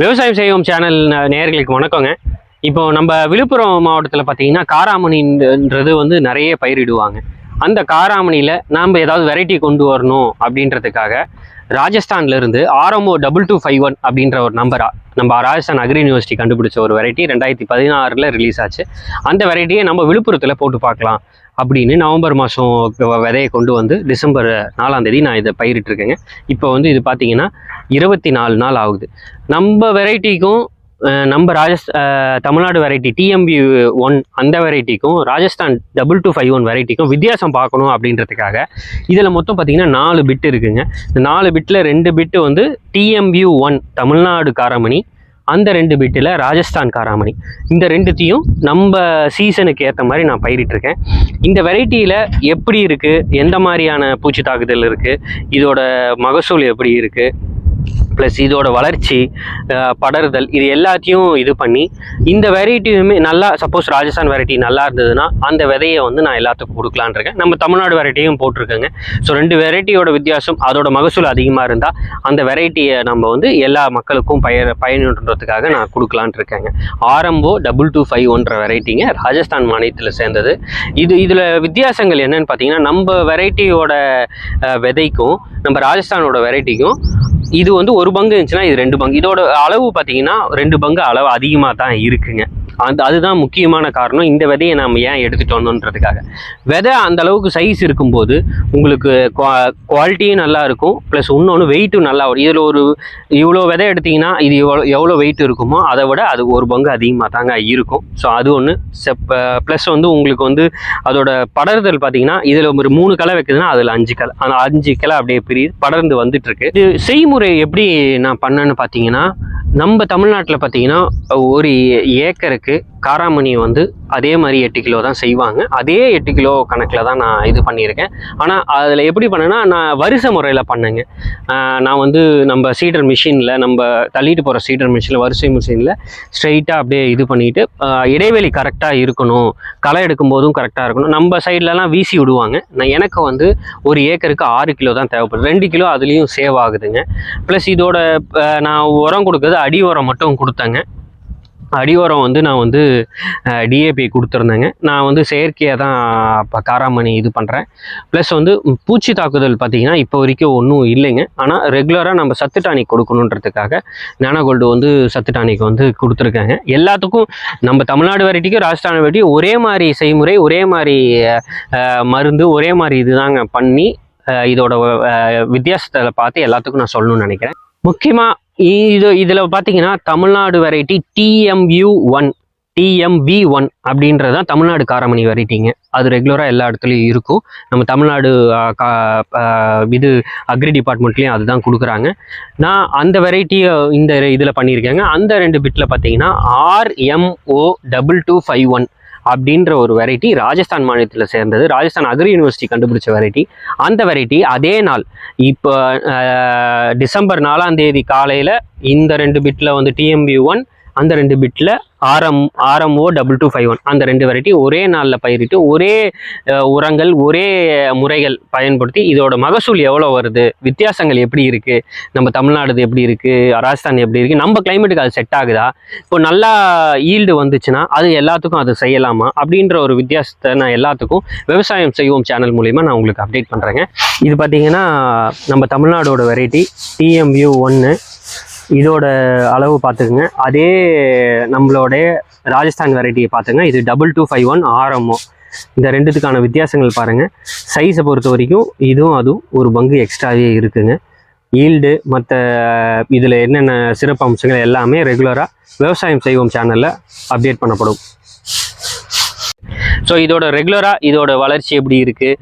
விவசாயம் செய்வோம் சேனல் நேர்களுக்கு வணக்கங்க. இப்போ நம்ம விழுப்புரம் மாவட்டத்தில் பார்த்தீங்கன்னா காராமணின்றது வந்து நிறைய பயிரிடுவாங்க. அந்த காராமணியில் நாம் ஏதாவது வெரைட்டி கொண்டு வரணும் அப்படின்றதுக்காக ராஜஸ்தான்லேருந்து RMO double two five one அப்படின்ற ஒரு நம்பரா நம்ம ராஜஸ்தான் அக்ரி யூனிவர்சிட்டி கண்டுபிடிச்ச ஒரு வெரைட்டி ரெண்டாயிரத்தி பதினாறில் ரிலீஸ் ஆச்சு. அந்த வெரைட்டியை நம்ம விழுப்புரத்தில் போட்டு பார்க்கலாம் அப்படின்னு நவம்பர் மாதம் விதையை கொண்டு வந்து டிசம்பர் நாலாம் தேதி நான் இதை பயிரிட்டிருக்கேங்க. இப்போ வந்து இது பார்த்தீங்கன்னா இருபத்தி நாலு நாள் ஆகுது. நம்ம வெரைட்டிக்கும் நம்ம ராஜஸ் தமிழ்நாடு வெரைட்டி டிஎம்பி ஒன் அந்த வெரைட்டிக்கும் Rajasthan double two five one வெரைட்டிக்கும் வித்தியாசம் பார்க்கணும் அப்படின்றதுக்காக இதில் மொத்தம் பார்த்தீங்கன்னா நாலு பிட் இருக்குங்க. இந்த நாலு பிட்டில் ரெண்டு பிட்டு வந்து டிஎம்பியூ ஒன் தமிழ்நாடு காராமணி அந்த ரெண்டு பிட்டில் ராஜஸ்தான் காராமணி. இந்த ரெண்டுத்தையும் நம்ம சீசனுக்கு ஏற்ற மாதிரி நான் பயிரிட்டிருக்கேன் இந்த வெரைட்டியில் எப்படி இருக்குது எந்த மாதிரியான பூச்சி தாக்குதல் இருக்குது இதோட மகசூல் எப்படி இருக்குது ப்ளஸ் இதோட வளர்ச்சி படருதல் இது எல்லாத்தையும் இது பண்ணி இந்த வெரைட்டியுமே நல்லா சப்போஸ் ராஜஸ்தான் வெரைட்டி நல்லா இருந்ததுன்னா அந்த விதையை வந்து நான் எல்லாத்துக்கும் கொடுக்கலான்னு இருக்கேன். நம்ம தமிழ்நாடு வெரைட்டியும் போட்டிருக்கேங்க. ஸோ ரெண்டு வெரைட்டியோட வித்தியாசம் அதோட மகசூல் அதிகமாக இருந்தால் அந்த வெரைட்டியை நம்ம வந்து எல்லா மக்களுக்கும் பய பயனுன்றதுக்காக நான் கொடுக்கலான்ட்டு இருக்கேங்க. ஆரம்போ டபுள் டூ ஃபைவ் ஒன்ற வெரைட்டிங்க ராஜஸ்தான் மாநிலத்தில் சேர்ந்தது. இது இதில் வித்தியாசங்கள் என்னன்னு பார்த்தீங்கன்னா நம்ம வெரைட்டியோட விதைக்கும் நம்ம ராஜஸ்தானோட வெரைட்டிக்கும் இது வந்து ஒரு பங்கு இருந்துச்சுன்னா இது ரெண்டு பங்கு. இதோட அளவு பார்த்தீங்கன்னா ரெண்டு பங்கு அளவு அதிகமாக தான் இருக்குங்க. அந்த அதுதான் முக்கியமான காரணம். இந்த விதையை நாம் ஏன் எடுத்துட்டு வந்தோன்றதுக்காக விதை அந்த அளவுக்கு சைஸ் இருக்கும்போது உங்களுக்கு குவாலிட்டியும் நல்லா இருக்கும். ப்ளஸ் இன்னொன்று வெயிட்டும் நல்லா வரும். இதில் ஒரு இவ்வளோ விதை எடுத்தீங்கன்னா இது எவ்வளோ எவ்வளோ வெயிட் இருக்குமோ அதை விட அது ஒரு பங்கு அதிகமாக தாங்க இருக்கும். ஸோ அது ஒன்று செப் ப்ளஸ் வந்து உங்களுக்கு வந்து அதோட படர்தல் பார்த்தீங்கன்னா இதில் ஒரு மூணு கிளை வைக்குதுன்னா அதில் அஞ்சு கிளை. அந்த அஞ்சு கிளை அப்படியே பிரி படர்ந்து வந்துட்டுருக்கு. இது செய்முறை எப்படி நான் பண்ணேன்னு பார்த்தீங்கன்னா நம்ம தமிழ்நாட்டில் பார்த்தீங்கன்னா ஒரு ஏக்கருக்கு காராமணி வந்து அதே மாதிரி எட்டு கிலோ தான் செய்வாங்க. அதே எட்டு கிலோ கணக்கில் தான் நான் இது பண்ணியிருக்கேன். ஆனால் அதில் எப்படி பண்ணேன்னா நான் வரிசை முறையில் பண்ணேங்க. நான் வந்து நம்ம சீடர் மிஷினில் நம்ம தள்ளிட்டு போகிற சீடர் மிஷினில் வரிசை மிஷினில் ஸ்ட்ரைட்டாக அப்படியே இது பண்ணிவிட்டு இடைவெளி கரெக்டாக இருக்கணும். களை எடுக்கும் போதும் கரெக்டாக இருக்கணும். நம்ம சைட்லலாம் வீசி விடுவாங்க. நான் எனக்கு வந்து ஒரு ஏக்கருக்கு ஆறு கிலோ தான் தேவைப்படுது. ரெண்டு கிலோ அதுலேயும் சேவ் ஆகுதுங்க. ப்ளஸ் இதோட நான் உரம் கொடுக்குறது அடி உரம் மட்டும் கொடுத்தேங்க. அடி உரம் வந்து நான் வந்து டிஏபி கொடுத்துருந்தேங்க. நான் வந்து செயற்கையாக தான் இப்போ காராமணி இது பண்ணுறேன் ப்ளஸ் வந்து பூச்சி தாக்குதல் பார்த்திங்கன்னா இப்போ வரைக்கும் ஒன்றும் இல்லைங்க. ஆனால் ரெகுலராக நம்ம சத்து டானிக் கொடுக்கணுன்றதுக்காக நானகோல்டு வந்து சத்து டானிக் வந்து கொடுத்துருக்காங்க. எல்லாத்துக்கும் நம்ம தமிழ்நாடு வெரைட்டிக்கும் ராஜஸ்தான் வெரைட்டி ஒரே மாதிரி செய்முறை ஒரே மாதிரி மருந்து ஒரே மாதிரி இதுதாங்க பண்ணி இதோட வித்தியாசத்தை பார்த்து எல்லாத்துக்கும் நான் சொல்லணும்னு நினைக்கிறேன். முக்கியமாக இது இதில் பார்த்தீங்கன்னா Tamil Nadu variety TMU one TMV one அப்படின்றது தான் தமிழ்நாடு காரமணி வெரைட்டிங்க. அது ரெகுலராக எல்லா இடத்துலையும் இருக்கும். நம்ம தமிழ்நாடு கா இது அக்ரி டிபார்ட்மெண்ட்லேயும் அதுதான் கொடுக்குறாங்க. நான் அந்த வெரைட்டியை இந்த இதில் பண்ணியிருக்கேங்க. அந்த ரெண்டு பிட்டில் பார்த்தீங்கன்னா RMO double two five one அப்படின்ற ஒரு வெரைட்டி ராஜஸ்தான் மாநிலத்தில் சேர்ந்தது. ராஜஸ்தான் அக்ரி யூனிவர்சிட்டி கண்டுபிடிச்ச வெரைட்டி அந்த வெரைட்டி அதே நாள் இப்போ டிசம்பர் நாலாம் தேதி காலையில் இந்த ரெண்டு பிட்டில் வந்து டிஎம்பி ஒன் அந்த ரெண்டு பிட்டில் RM RMO double two five one அந்த ரெண்டு வெரைட்டி ஒரே நாளில் பயிரிட்டு ஒரே உரங்கள் ஒரே முறைகள் பயன்படுத்தி இதோட மகசூல் எவ்வளோ வருது வித்தியாசங்கள் எப்படி இருக்குது நம்ம தமிழ்நாடு எப்படி இருக்குது ராஜஸ்தான் எப்படி இருக்குது நம்ம கிளைமேட்டுக்கு அது செட் ஆகுதா? இப்போ நல்லா ஈல்டு வந்துச்சுன்னா அது எல்லாத்துக்கும் அது செய்யலாமா? அப்படின்ற ஒரு வித்தியாசத்தை நான் எல்லாத்துக்கும் விவசாயம் செய்வோம் சேனல் மூலிமா நான் உங்களுக்கு அப்டேட் பண்ணுறேங்க இது பார்த்தீங்கன்னா நம்ம தமிழ்நாடோட வெரைட்டி டிஎம்யூ ஒன்று இதோட அளவு பார்த்துக்குங்க. அதே நம்மளோடைய ராஜஸ்தான் வெரைட்டியை பார்த்துங்க இது double two five one RMO இந்த ரெண்டுத்துக்கான வித்தியாசங்கள் பாருங்கள் சைஸை பொறுத்த வரைக்கும் இதுவும் அதுவும் ஒரு பங்கு எக்ஸ்ட்ராவே இருக்குங்க. ஈல்டு மற்ற இதில் என்னென்ன சிறப்பு அம்சங்கள் எல்லாமே ரெகுலராக விவசாயம் செய்வோம் சேனலில் அப்டேட் பண்ணப்படும். ஸோ இதோட ரெகுலராக இதோட வளர்ச்சி எப்படி இருக்குது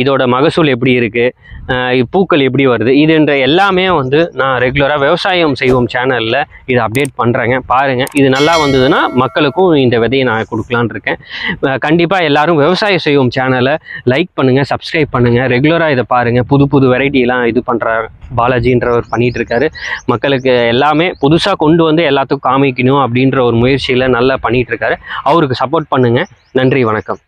இதோட மகசூல் எப்படி இருக்குது பூக்கள் எப்படி வருது? இதுன்ற எல்லாமே வந்து நான் ரெகுலராக விவசாயம் செய்வோம் சேனலில் இதை அப்டேட் பண்ணுறேங்க பாருங்கள் இது நல்லா வந்ததுன்னா மக்களுக்கும் இந்த விதையை நான் கொடுக்கலான்னு இருக்கேன். கண்டிப்பாக எல்லாரும் விவசாயம் செய்வோம் சேனலை லைக் பண்ணுங்கள் சப்ஸ்கிரைப் பண்ணுங்கள் ரெகுலராக இதை பாருங்கள் புது புது வெரைட்டிலாம் இது பண்ணுறாரு பாலாஜின்றவர் பண்ணிகிட்டு இருக்காரு. மக்களுக்கு எல்லாமே புதுசாக கொண்டு வந்து எல்லாத்துக்கும் காமிக்கணும் அப்படின்ற ஒரு முயற்சியில் நல்லா பண்ணிகிட்ருக்காரு அவருக்கு சப்போர்ட் பண்ணுங்கள் நன்றி வணக்கம்.